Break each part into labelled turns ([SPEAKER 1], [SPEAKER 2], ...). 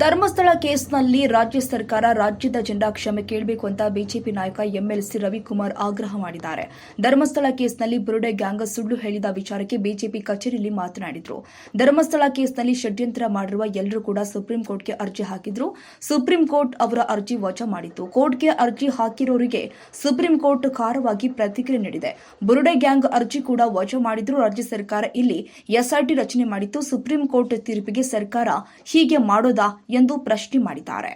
[SPEAKER 1] ಧರ್ಮಸ್ಥಳ ಕೇಸ್ನಲ್ಲಿ ರಾಜ್ಯ ಸರ್ಕಾರ ರಾಜ್ಯದ ಜನರ ಕ್ಷಮೆ ಕೇಳಬೇಕು ಅಂತ ಬಿಜೆಪಿ ನಾಯಕ ಎಂಎಲ್ಸಿ ರವಿಕುಮಾರ್ ಆಗ್ರಹ ಮಾಡಿದ್ದಾರೆ. ಧರ್ಮಸ್ಥಳ ಕೇಸ್ನಲ್ಲಿ ಬುರುಡೆ ಗ್ಯಾಂಗ್ ಸುಳ್ಳು ಹೇಳಿದ ವಿಚಾರಕ್ಕೆ ಬಿಜೆಪಿ ಕಚೇರಿಯಲ್ಲಿ ಮಾತನಾಡಿದರು. ಧರ್ಮಸ್ಥಳ ಕೇಸ್ನಲ್ಲಿ ಷಡ್ಯಂತ್ರ ಮಾಡಿರುವ ಎಲ್ಲರೂ ಕೂಡ ಸುಪ್ರೀಂ ಕೋರ್ಟ್ಗೆ ಅರ್ಜಿ ಹಾಕಿದ್ರು. ಸುಪ್ರೀಂ ಕೋರ್ಟ್ ಅವರ ಅರ್ಜಿ ವಜಾ ಮಾಡಿತ್ತು. ಕೋರ್ಟ್ಗೆ ಅರ್ಜಿ ಹಾಕಿರೋರಿಗೆ ಸುಪ್ರೀಂ ಕೋರ್ಟ್ ಖಾರವಾಗಿ ಪ್ರತಿಕ್ರಿಯೆ ನೀಡಿದೆ. ಬುರುಡೆ ಗ್ಯಾಂಗ್ ಅರ್ಜಿ ಕೂಡ ವಜಾ ಮಾಡಿದ್ರು. ರಾಜ್ಯ ಸರ್ಕಾರ ಇಲ್ಲಿ ಎಸ್ಆರ್ಟಿ ರಚನೆ ಮಾಡಿತ್ತು. ಸುಪ್ರೀಂ ಕೋರ್ಟ್ ತೀರ್ಪಿಗೆ ಸರ್ಕಾರ ಹೀಗೆ ಮಾಡೋದಾ ಎಂದು ಪ್ರಶ್ನೆ ಮಾಡಿದ್ದಾರೆ.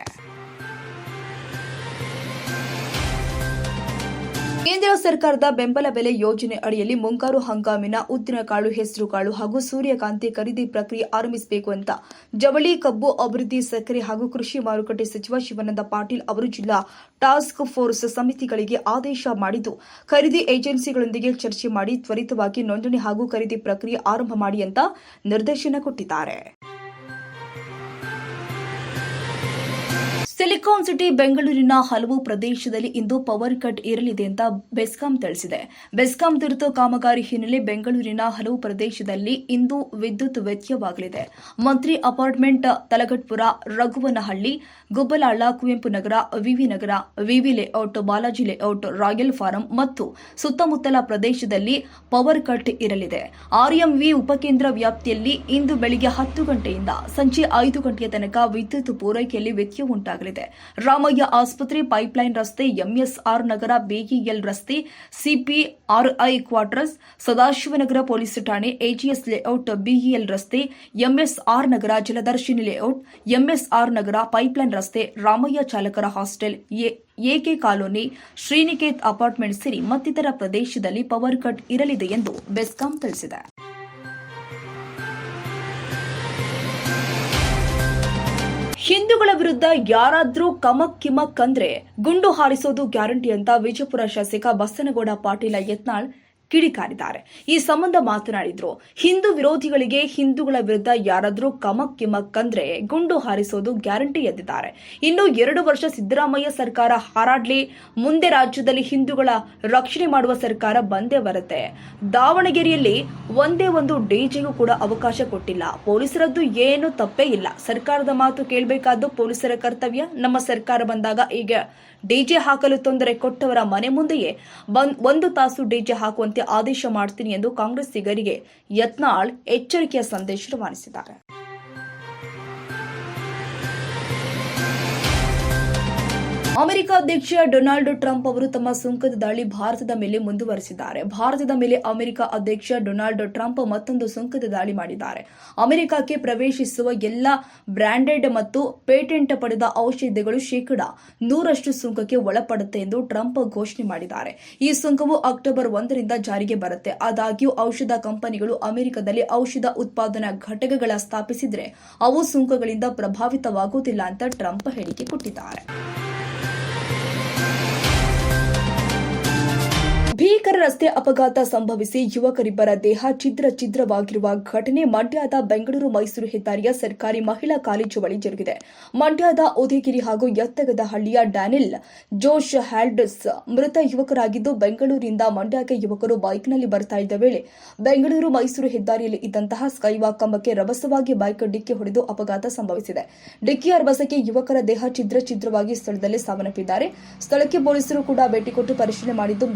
[SPEAKER 1] ಕೇಂದ್ರ ಸರ್ಕಾರದ ಬೆಂಬಲ ಬೆಲೆ ಯೋಜನೆ ಅಡಿಯಲ್ಲಿ ಮುಂಗಾರು ಹಂಗಾಮಿನ ಉದ್ದಿನಕಾಳು ಹೆಸರುಕಾಳು ಹಾಗೂ ಸೂರ್ಯಕಾಂತಿ ಖರೀದಿ ಪ್ರಕ್ರಿಯೆ ಆರಂಭಿಸಬೇಕು ಅಂತ ಜವಳಿ ಕಬ್ಬು ಅಭಿವೃದ್ಧಿ ಸಕ್ಕರೆ ಹಾಗೂ ಕೃಷಿ ಮಾರುಕಟ್ಟೆ ಸಚಿವ ಶಿವಾನಂದ ಪಾಟೀಲ್ ಅವರು ಜಿಲ್ಲಾ ಟಾಸ್ಕ್ ಫೋರ್ಸ್ ಸಮಿತಿಗಳಿಗೆ ಆದೇಶ ಮಾಡಿದ್ದು, ಖರೀದಿ ಏಜೆನ್ಸಿಗಳೊಂದಿಗೆ ಚರ್ಚೆ ಮಾಡಿ ತ್ವರಿತವಾಗಿ ನೋಂದಣಿ ಹಾಗೂ ಖರೀದಿ ಪ್ರಕ್ರಿಯೆ ಆರಂಭ ಮಾಡಿ ಅಂತ ನಿರ್ದೇಶನ ಕೊಟ್ಟಿದ್ದಾರೆ. ಸಿಲಿಕಾನ್ ಸಿಟಿ ಬೆಂಗಳೂರಿನ ಹಲವು ಪ್ರದೇಶದಲ್ಲಿ ಇಂದು ಪವರ್ ಕಟ್ ಇರಲಿದೆ ಅಂತ ಬೆಸ್ಕಾಂ ತಿಳಿಸಿದೆ. ಬೆಸ್ಕಾಂ ತುರ್ತು ಕಾಮಗಾರಿ ಹಿನ್ನೆಲೆ ಬೆಂಗಳೂರಿನ ಹಲವು ಪ್ರದೇಶದಲ್ಲಿ ಇಂದು ವಿದ್ಯುತ್ ವ್ಯತ್ಯವಾಗಲಿದೆ ಮಂತ್ರಿ apartment Talaghattapura, Raghuvanahalli, ಗುಬ್ಬಲಾಳ, Kuvempu Nagar, V V Nagar, V V layout Balaji layout royal farm ಮತ್ತು ಸುತ್ತಮುತ್ತಲ ಪ್ರದೇಶದಲ್ಲಿ ಪವರ್ ಕಟ್ ಇರಲಿದೆ. ಆರ್ಎಂವಿ ಉಪಕೇಂದ್ರ ವ್ಯಾಪ್ತಿಯಲ್ಲಿ ಇಂದು ಬೆಳಿಗ್ಗೆ ಹತ್ತು ಗಂಟೆಯಿಂದ ಸಂಜೆ ಐದು ಗಂಟೆಯ ತನಕ ವಿದ್ಯುತ್ ಪೂರೈಕೆಯಲ್ಲಿ ವ್ಯತ್ಯಯ ಉಂಟಾಗಲಿದೆ. ರಾಮಯ್ಯ ಆಸ್ಪತ್ರೆ ಪೈಪ್ಲೈನ್ ರಸ್ತೆ, ಎಂಎಸ್ಆರ್ ನಗರ, ಬಿಇಎಲ್ ರಸ್ತೆ, ಸಿಪಿಆರ್ಐ ಕ್ವಾರ್ಟರ್ಸ್, ಸದಾಶಿವನಗರ ಪೊಲೀಸ್ ಠಾಣೆ, ಎಜಿಎಸ್ ಲೇಔಟ್, ಬಿಇಎಲ್ ರಸ್ತೆ, MSR Nagar Jaladarshini layout, MSR Nagar pipeline ರಸ್ತೆ, ರಾಮಯ್ಯ ಚಾಲಕರ hostel, A- AK colony, Sriniket apartment ಸೇರಿ ಮತ್ತಿತರ ಪ್ರದೇಶದಲ್ಲಿ ಪವರ್ ಕಟ್ ಇರಲಿದೆ ಎಂದು ಬೆಸ್ಕಾಂ ತಿಳಿಸಿದೆ. ಹಿಂದೂಗಳ ವಿರುದ್ಧ ಯಾರಾದ್ರೂ ಕಮಕ್ ಕಿಮಕ್ ಅಂದ್ರೆ ಗುಂಡು ಹಾರಿಸೋದು ಗ್ಯಾರಂಟಿ ಅಂತ ವಿಜಯಪುರ ಶಾಸಕ ಬಸನಗೌಡ ಪಾಟೀಲ ಯತ್ನಾಳ್ ಕಿಡಿಕಾರಿದ್ದಾರೆ. ಈ ಸಂಬಂಧ ಮಾತನಾಡಿದ್ರು. ಹಿಂದೂ ವಿರೋಧಿಗಳಿಗೆ ಹಿಂದೂಗಳ ವಿರುದ್ಧ ಯಾರಾದರೂ ಕಮಕ್ ಕಿಮಕ್ ಅಂದ್ರೆ ಗುಂಡು ಹಾರಿಸೋದು ಗ್ಯಾರಂಟಿ ಎದ್ದಿದ್ದಾರೆ. ಇನ್ನು ಎರಡು ವರ್ಷ ಸಿದ್ದರಾಮಯ್ಯ ಸರ್ಕಾರ ಹಾರಾಡ್ಲಿ, ಮುಂದೆ ರಾಜ್ಯದಲ್ಲಿ ಹಿಂದೂಗಳ ರಕ್ಷಣೆ ಮಾಡುವ ಸರ್ಕಾರ ಬಂದೇ ಬರುತ್ತೆ. ದಾವಣಗೆರೆಯಲ್ಲಿ ಒಂದೇ ಒಂದು ಡಿಜೆಗೂ ಕೂಡ ಅವಕಾಶ ಕೊಟ್ಟಿಲ್ಲ. ಪೊಲೀಸರದ್ದು ಏನು ತಪ್ಪೇ ಇಲ್ಲ. ಸರ್ಕಾರದ ಮಾತು ಕೇಳಬೇಕಾದ್ದು ಪೊಲೀಸರ ಕರ್ತವ್ಯ. ನಮ್ಮ ಸರ್ಕಾರ ಬಂದಾಗ ಈಗ ಡಿಜೆ ಹಾಕಲು ತೊಂದರೆ ಕೊಟ್ಟವರ ಮನೆ ಮುಂದೆಯೇ ಒಂದು ತಾಸು ಡಿಜೆ ಹಾಕುವಂತೆ ಆದೇಶ ಮಾಡ್ತೀನಿ ಎಂದು ಕಾಂಗ್ರೆಸ್ಸಿಗರಿಗೆ ಯತ್ನಾಳ್ ಎಚ್ಚರಿಕೆಯ ಸಂದೇಶ ರವಾನಿಸಿದ್ದಾರೆ. ಅಮೆರಿಕ ಅಧ್ಯಕ್ಷ ಡೊನಾಲ್ಡ್ ಟ್ರಂಪ್ ಅವರು ತಮ್ಮ ಸುಂಕದ ದಾಳಿ ಭಾರತದ ಮೇಲೆ ಮುಂದುವರೆಸಿದ್ದಾರೆ. ಭಾರತದ ಮೇಲೆ ಅಮೆರಿಕ ಅಧ್ಯಕ್ಷ ಡೊನಾಲ್ಡ್ ಟ್ರಂಪ್ ಮತ್ತೊಂದು ಸುಂಕದ ದಾಳಿ ಮಾಡಿದ್ದಾರೆ. ಅಮೆರಿಕಕ್ಕೆ ಪ್ರವೇಶಿಸುವ ಎಲ್ಲ ಬ್ರಾಂಡೆಡ್ ಮತ್ತು ಪೇಟೆಂಟ್ ಪಡೆದ ಔಷಧಿಗಳು ಶೇಕಡಾ ನೂರಷ್ಟು ಸುಂಕಕ್ಕೆ ಒಳಪಡುತ್ತೆ ಎಂದು ಟ್ರಂಪ್ ಘೋಷಣೆ ಮಾಡಿದ್ದಾರೆ. ಈ ಸುಂಕವು ಅಕ್ಟೋಬರ್ ಒಂದರಿಂದ ಜಾರಿಗೆ ಬರುತ್ತೆ. ಆದಾಗ್ಯೂ, ಔಷಧ ಕಂಪನಿಗಳು ಅಮೆರಿಕದಲ್ಲಿ ಔಷಧ ಉತ್ಪಾದನಾ ಘಟಕಗಳ ಸ್ಥಾಪಿಸಿದ್ರೆ ಅವು ಸುಂಕಗಳಿಂದ ಪ್ರಭಾವಿತವಾಗುವುದಿಲ್ಲ ಅಂತ ಟ್ರಂಪ್ ಹೇಳಿಕೆ ಕೊಟ್ಟಿದ್ದಾರೆ. ಭೀಕರ ರಸ್ತೆ ಅಪಘಾತ ಸಂಭವಿಸಿ ಯುವಕರಿಬ್ಬರ ದೇಹ ಛಿದ್ರ ಛಿದ್ರವಾಗಿರುವ ಘಟನೆ ಮಂಡ್ಯದ ಬೆಂಗಳೂರು ಮೈಸೂರು ಹೆದ್ದಾರಿಯ ಸರ್ಕಾರಿ ಮಹಿಳಾ ಕಾಲೇಜು ಬಳಿ ಜರುಗಿದೆ. ಮಂಡ್ಯದ ಉದಯಗಿರಿ ಹಾಗೂ ಎತ್ತಗದ ಹಳ್ಳಿಯ ಡ್ಯಾನಿಲ್ ಜೋಶ್ ಹ್ಯಾಲ್ಡಸ್ ಮೃತ ಯುವಕರಾಗಿದ್ದು ಬೆಂಗಳೂರಿನಿಂದ ಮಂಡ್ಯಕ್ಕೆ ಯುವಕರು ಬೈಕ್ನಲ್ಲಿ ಬರ್ತಾ ಇದ್ದ ವೇಳೆ ಬೆಂಗಳೂರು ಮೈಸೂರು ಹೆದ್ದಾರಿಯಲ್ಲಿ ಇದ್ದಂತಹ ಸ್ಕೈವಾಕ್ ಕಂಬಕ್ಕೆ ರಭಸವಾಗಿ ಬೈಕ್ ಡಿಕ್ಕಿ ಹೊಡೆದು ಅಪಘಾತ ಸಂಭವಿಸಿದೆ. ಡಿಕ್ಕಿಯ ರಭಸಕ್ಕೆ ಯುವಕರ ದೇಹ ಛಿದ್ರ ಛಿದ್ರವಾಗಿ ಸ್ಥಳದಲ್ಲೇ ಸಾವನ್ನಪ್ಪಿದ್ದಾರೆ. ಸ್ಥಳಕ್ಕೆ ಪೊಲೀಸರು ಕೂಡ ಭೇಟಿ ಕೊಟ್ಟು ಪರಿಶೀಲನೆ ಮಾಡಿದ್ದು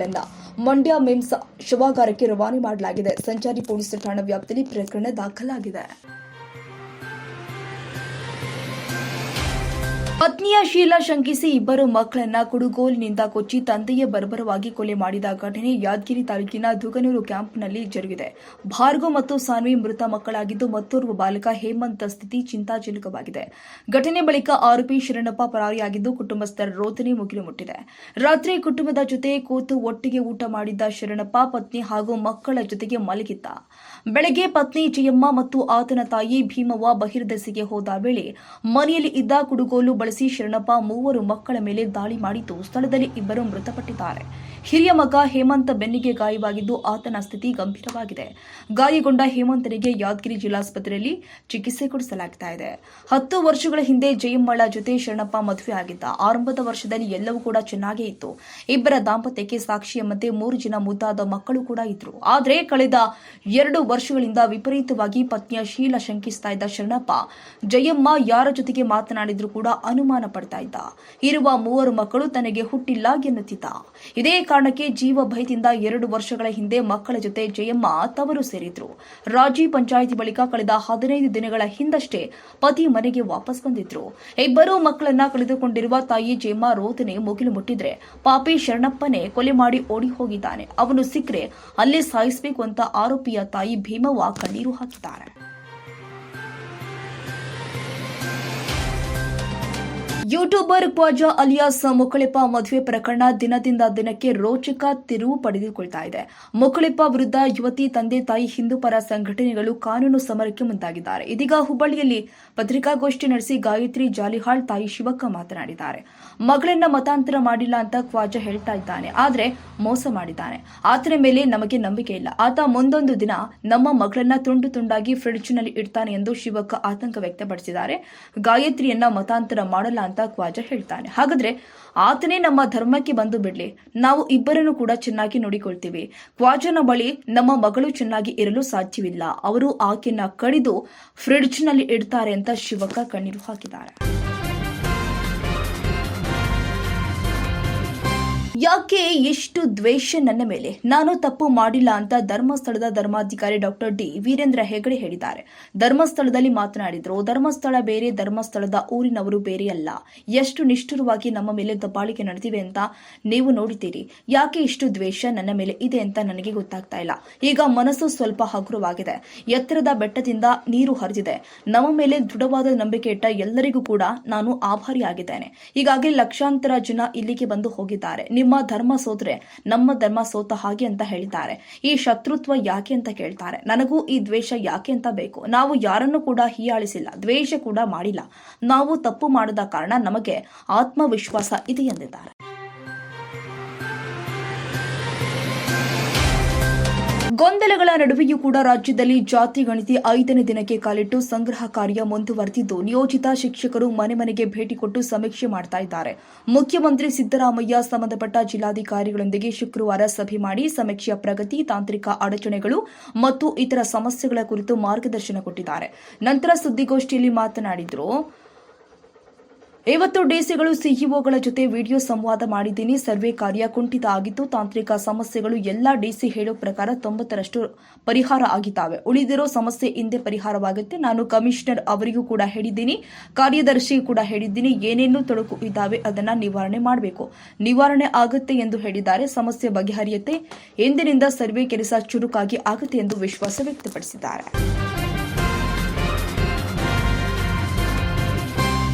[SPEAKER 1] ಮೃತದೇಹಗಳನ್ನ ಮಂಡ್ಯ ಮಿಮ್ಸ್ ಶವಾಗಾರಕ್ಕೆ ರವಾನೆ ಮಾಡಲಾಗಿದೆ. ಸಂಚಾರಿ ಪೊಲೀಸ್ ಠಾಣಾ ವ್ಯಾಪ್ತಿಯಲ್ಲಿ ಪ್ರಕರಣ ದಾಖಲಾಗಿದೆ. ಪತ್ನಿಯ ಶೀಲ ಶಂಕಿಸಿ ಇಬ್ಬರು ಮಕ್ಕಳನ್ನ ಕುಡುಗೋಲಿನಿಂದ ಕೊಚ್ಚಿ ತಂದೆಯ ಬರ್ಬರವಾಗಿ ಕೊಲೆ ಮಾಡಿದ ಘಟನೆ ಯಾದಗಿರಿ ತಾಲೂಕಿನ ದುಗನೂರು ಕ್ಯಾಂಪ್ನಲ್ಲಿ ಜರುಗಿದೆ. ಭಾರ್ಗವ್ ಮತ್ತು ಸಾನ್ವಿ ಮೃತ ಮಕ್ಕಳಾಗಿದ್ದು ಮತ್ತೋರ್ವ ಬಾಲಕ ಹೇಮಂತ ಸ್ಥಿತಿ ಚಿಂತಾಜನಕವಾಗಿದೆ. ಘಟನೆ ಬಳಿಕ ಆರೋಪಿ ಶರಣಪ್ಪ ಪರಾರಿಯಾಗಿದ್ದು ಕುಟುಂಬಸ್ಥರ ರೋದನೆ ಮುಗಿಲು ಮುಟ್ಟಿದೆ. ರಾತ್ರಿ ಕುಟುಂಬದ ಜೊತೆ ಕೂತು ಒಟ್ಟಿಗೆ ಊಟ ಮಾಡಿದ್ದ ಶರಣಪ್ಪ ಪತ್ನಿ ಹಾಗೂ ಮಕ್ಕಳ ಜೊತೆಗೆ ಮಲಗಿದ್ದ. ಬೆಳಗ್ಗೆ ಪತ್ನಿ ಜಯಮ್ಮ ಮತ್ತು ಆತನ ತಾಯಿ ಭೀಮವ್ವ ಬಹಿರ್ದೆಸೆಗೆ ಹೋದ ವೇಳೆ ಮನೆಯಲ್ಲಿ ಇದ್ದ ಕುಡುಗೋಲು ಬಳಸಿ ಶರಣಪ್ಪ ಮೂವರು ಮಕ್ಕಳ ಮೇಲೆ ದಾಳಿ ಮಾಡಿದ್ದು ಸ್ಥಳದಲ್ಲಿ ಇಬ್ಬರು ಮೃತಪಟ್ಟಿದ್ದಾರೆ. ಹಿರಿಯ ಮಗ ಹೇಮಂತ್ ಬೆನ್ನಿಗೆ ಗಾಯವಾಗಿದ್ದು ಆತನ ಸ್ಥಿತಿ ಗಂಭೀರವಾಗಿದೆ. ಗಾಯಗೊಂಡ ಹೇಮಂತನಿಗೆ ಯಾದಗಿರಿ ಜಿಲ್ಲಾಸ್ಪತ್ರೆಯಲ್ಲಿ ಚಿಕಿತ್ಸೆ ಕೊಡಿಸಲಾಗ್ತಾ ಇದೆ. ಹತ್ತು ವರ್ಷಗಳ ಹಿಂದೆ ಜಯಮ್ಮಳ ಜೊತೆ ಶರಣಪ್ಪ ಮದುವೆ ಆಗಿದ್ದ. ಆರಂಭದ ವರ್ಷದಲ್ಲಿ ಎಲ್ಲವೂ ಕೂಡ ಚೆನ್ನಾಗೇ ಇತ್ತು. ಇಬ್ಬರ ದಾಂಪತ್ಯಕ್ಕೆ ಸಾಕ್ಷಿ ಎಂಬಂತೆ ಮೂರು ಜನ ಮುದ್ದಾದ ಮಕ್ಕಳು ಕೂಡ ಇದ್ರು. ಆದರೆ ಕಳೆದ ಎರಡು ವರ್ಷಗಳಿಂದ ವಿಪರೀತವಾಗಿ ಪತ್ನಿಯ ಶೀಲ ಶಂಕಿಸ್ತಾ ಇದ್ದ ಶರಣಪ್ಪ, ಜಯಮ್ಮ ಯಾರ ಜೊತೆಗೆ ಮಾತನಾಡಿದ್ರು ಕೂಡ ಅನುಮಾನ ಪಡ್ತಾ ಇದ್ದ. ಇರುವ ಮೂವರು ಮಕ್ಕಳು ತನಗೆ ಹುಟ್ಟಿಲ್ಲ ಎನ್ನುತ್ತಿದ್ದ. ಇದೇ ಕಾರಣಕ್ಕೆ ಜೀವ ಭಯದಿಂದ ಎರಡು ವರ್ಷಗಳ ಹಿಂದೆ ಮಕ್ಕಳ ಜೊತೆ ಜಯಮ್ಮ ತವರು ಸೇರಿದ್ರು. ರಾಜಿ ಪಂಚಾಯಿತಿ ಬಳಿಕ ಕಳೆದ ಹದಿನೈದು ದಿನಗಳ ಹಿಂದಷ್ಟೇ ಪತಿ ಮನೆಗೆ ವಾಪಸ್ ಬಂದಿದ್ರು. ಇಬ್ಬರೂ ಮಕ್ಕಳನ್ನ ಕಳೆದುಕೊಂಡಿರುವ ತಾಯಿ ಜಯಮ್ಮ ರೋತನೆ ಮುಗಿಲು ಮುಟ್ಟಿದ್ರೆ ಪಾಪಿ ಶರಣಪ್ಪನೇ ಕೊಲೆ ಮಾಡಿ ಓಡಿ ಹೋಗಿದ್ದಾನೆ. ಅವನು ಸಿಕ್ಕರೆ ಅಲ್ಲೇ ಸಾಯಿಸಬೇಕು ಅಂತ ಆರೋಪಿಯ ತಾಯಿ ಭೀಮವ್ವ ಕಣ್ಣೀರು ಹಾಕಿದ್ದಾರೆ. ಯೂಟ್ಯೂಬರ್ ಕ್ವಾಜಾ ಅಲಿಯಾಸ್ ಮುಕುಳಿಪ ಮದುವೆ ಪ್ರಕರಣ ದಿನದಿಂದ ದಿನಕ್ಕೆ ರೋಚಕ ತಿರುವು ಪಡೆದುಕೊಳ್ತಾ ಇದೆ. ಮುಕುಳಿಪ ವಿರುದ್ಧ ಯುವತಿ, ತಂದೆ, ತಾಯಿ, ಹಿಂದೂ ಪರ ಸಂಘಟನೆಗಳು ಕಾನೂನು ಸಮರಕ್ಕೆ ಮುಂದಾಗಿದ್ದಾರೆ. ಇದೀಗ ಹುಬ್ಬಳ್ಳಿಯಲ್ಲಿ ಪತ್ರಿಕಾಗೋಷ್ಠಿ ನಡೆಸಿ ಗಾಯತ್ರಿ ಜಾಲಿಹಾಳ್, ತಾಯಿ ಶಿವಕ್ಕ ಮಾತನಾಡಿದ್ದಾರೆ. ಮಗಳನ್ನ ಮತಾಂತರ ಮಾಡಿಲ್ಲ ಅಂತ ಖ್ವಾಜಾ ಹೇಳ್ತಾ ಇದ್ದಾನೆ. ಆದರೆ ಮೋಸ ಮಾಡಿದ್ದಾನೆ. ಆತನ ಮೇಲೆ ನಮಗೆ ನಂಬಿಕೆ ಇಲ್ಲ. ಆತ ಮುಂದೊಂದು ದಿನ ನಮ್ಮ ಮಗಳನ್ನ ತುಂಡು ತುಂಡಾಗಿ ಫ್ರಿಡ್ಜ್ನಲ್ಲಿ ಇಡ್ತಾನೆ ಎಂದು ಶಿವಕ್ಕ ಆತಂಕ ವ್ಯಕ್ತಪಡಿಸಿದ್ದಾರೆ. ಗಾಯತ್ರಿಯನ್ನ ಮತಾಂತರ ಮಾಡಲ್ಲ ಅಂತ ಕ್ವಾಜಾ ಹೇಳ್ತಾನೆ. ಹಾಗಾದ್ರೆ ಆತನೇ ನಮ್ಮ ಧರ್ಮಕ್ಕೆ ಬಂದು ಬಿಡ್ಲಿ. ನಾವು ಇಬ್ಬರನ್ನು ಕೂಡ ಚೆನ್ನಾಗಿ ನೋಡಿಕೊಳ್ತೀವಿ. ಕ್ವಾಜನ ಬಳಿ ನಮ್ಮ ಮಗಳು ಚೆನ್ನಾಗಿ ಇರಲು ಸಾಧ್ಯವಿಲ್ಲ. ಅವರು ಆಕೆಯನ್ನ ಕಡಿದು ಫ್ರಿಡ್ಜ್ನಲ್ಲಿ ಇಡ್ತಾರೆ ಅಂತ ಶಿವಕ್ಕ ಕಣ್ಣೀರು ಹಾಕಿದ್ದಾರೆ. ಯಾಕೆ ಎಷ್ಟು ದ್ವೇಷ ನನ್ನ ಮೇಲೆ? ನಾನು ತಪ್ಪು ಮಾಡಿಲ್ಲ ಅಂತ ಧರ್ಮಸ್ಥಳದ ಧರ್ಮಾಧಿಕಾರಿ ಡಾಕ್ಟರ್ ಡಿ. ವೀರೇಂದ್ರ ಹೆಗಡೆ ಹೇಳಿದ್ದಾರೆ. ಧರ್ಮಸ್ಥಳದಲ್ಲಿ ಮಾತನಾಡಿದ್ರು, ಧರ್ಮಸ್ಥಳ ಬೇರೆ, ಧರ್ಮಸ್ಥಳದ ಊರಿನವರು ಬೇರೆ ಅಲ್ಲ ಎಷ್ಟು ನಿಷ್ಠುರವಾಗಿ ನಮ್ಮ ಮೇಲೆ ದಬ್ಬಾಳಿಕೆ ನಡೆದಿವೆ ಅಂತ ನೀವು ನೋಡಿದ್ದೀರಿ. ಯಾಕೆ ಇಷ್ಟು ದ್ವೇಷ ನನ್ನ ಮೇಲೆ ಇದೆ ಅಂತ ನನಗೆ ಗೊತ್ತಾಗ್ತಾ ಇಲ್ಲ. ಈಗ ಮನಸ್ಸು ಸ್ವಲ್ಪ ಹಗುರವಾಗಿದೆ. ಎತ್ತರದ ಬೆಟ್ಟದಿಂದ ನೀರು ಹರಿದಿದೆ. ನಮ್ಮ ಮೇಲೆ ದೃಢವಾದ ನಂಬಿಕೆ ಇಟ್ಟ ಎಲ್ಲರಿಗೂ ಕೂಡ ನಾನು ಆಭಾರಿಯಾಗಿದ್ದೇನೆ. ಹೀಗಾಗಿ ಲಕ್ಷಾಂತರ ಜನ ಇಲ್ಲಿಗೆ ಬಂದು ಹೋಗಿದ್ದಾರೆ. ನಿಮ್ಮ ಧರ್ಮ ಸೋತ್ರೆ, ನಮ್ಮ ಧರ್ಮ ಸೋತ ಹಾಗೆ ಅಂತ ಹೇಳ್ತಾರೆ ಈ ಶತ್ರುತ್ವ ಯಾಕೆ ಅಂತ ಕೇಳ್ತಾರೆ. ನನಗೂ ಈ ದ್ವೇಷ ಯಾಕೆ ಅಂತ ಬೇಕು. ನಾವು ಯಾರನ್ನು ಕೂಡ ಹೀಯಾಳಿಸಿಲ್ಲ. ದ್ವೇಷ ಕೂಡ ಮಾಡಿಲ್ಲ. ನಾವು ತಪ್ಪು ಮಾಡದ ಕಾರಣ ನಮಗೆ ಆತ್ಮವಿಶ್ವಾಸ ಇದೆ ಎಂದಿದ್ದಾರೆ. ಗೊಂದಲಗಳ ನಡುವೆಯೂ ಕೂಡ ರಾಜ್ಯದಲ್ಲಿ ಜಾತಿ ಗಣತಿ ಐದನೇ ದಿನಕ್ಕೆ ಕಾಲಿಟ್ಟು ಸಂಗ್ರಹ ಕಾರ್ಯ ಮುಂದುವರೆದಿದ್ದು, ನಿಯೋಜಿತ ಶಿಕ್ಷಕರು ಮನೆ ಮನೆಗೆ ಭೇಟಿ ಕೊಟ್ಟು ಸಮೀಕ್ಷೆ ಮಾಡ್ತಾ ಇದ್ದಾರೆ. ಮುಖ್ಯಮಂತ್ರಿ ಸಿದ್ದರಾಮಯ್ಯ ಸಂಬಂಧಪಟ್ಟ ಜಿಲ್ಲಾಧಿಕಾರಿಗಳೊಂದಿಗೆ ಶುಕ್ರವಾರ ಸಭೆ ಮಾಡಿ ಸಮೀಕ್ಷೆಯ ಪ್ರಗತಿ, ತಾಂತ್ರಿಕ ಅಡಚಣೆಗಳು ಮತ್ತು ಇತರ ಸಮಸ್ಯೆಗಳ ಕುರಿತು ಮಾರ್ಗದರ್ಶನ ಕೊಟ್ಟಿದ್ದಾರೆ. ನಂತರ ಸುದ್ದಿಗೋಷ್ಠಿಯಲ್ಲಿ ಮಾತನಾಡಿದರು ಇವತ್ತು ಡಿಸಿಗಳು ಸಿಇಒಗಳ ಜೊತೆ ವಿಡಿಯೋ ಸಂವಾದ ಮಾಡಿದ್ದೀನಿ. ಸರ್ವೆ ಕಾರ್ಯ ಕುಂಠಿತ ಆಗಿದ್ದು, ತಾಂತ್ರಿಕ ಸಮಸ್ಯೆಗಳು ಎಲ್ಲಾ ಡಿಸಿ ಹೇಳೋ ಪ್ರಕಾರ ತೊಂಬತ್ತರಷ್ಟು ಪರಿಹಾರ ಆಗಿದ್ದಾವೆ. ಉಳಿದಿರೋ ಸಮಸ್ಯೆ ಹಿಂದೆ ಪರಿಹಾರವಾಗುತ್ತೆ. ನಾನು ಕಮಿಷನರ್ ಅವರಿಗೂ ಕೂಡ ಹೇಳಿದ್ದೀನಿ. ಕಾರ್ಯದರ್ಶಿಗೂ ಕೂಡ ಹೇಳಿದ್ದೀನಿ. ಏನೇನು ತೊಡಕು ಇದ್ದಾವೆ ಅದನ್ನ ನಿವಾರಣೆ ಮಾಡಬೇಕು. ನಿವಾರಣೆ ಆಗುತ್ತೆ ಎಂದು ಹೇಳಿದ್ದಾರೆ. ಸಮಸ್ಯೆ ಬಗೆಹರಿಯುತ್ತೆ. ಎಂದಿನಿಂದ ಸರ್ವೆ ಕೆಲಸ ಚುರುಕಾಗಿ ಆಗುತ್ತೆ ಎಂದು ವಿಶ್ವಾಸ ವ್ಯಕ್ತಪಡಿಸಿದ್ದಾರೆ.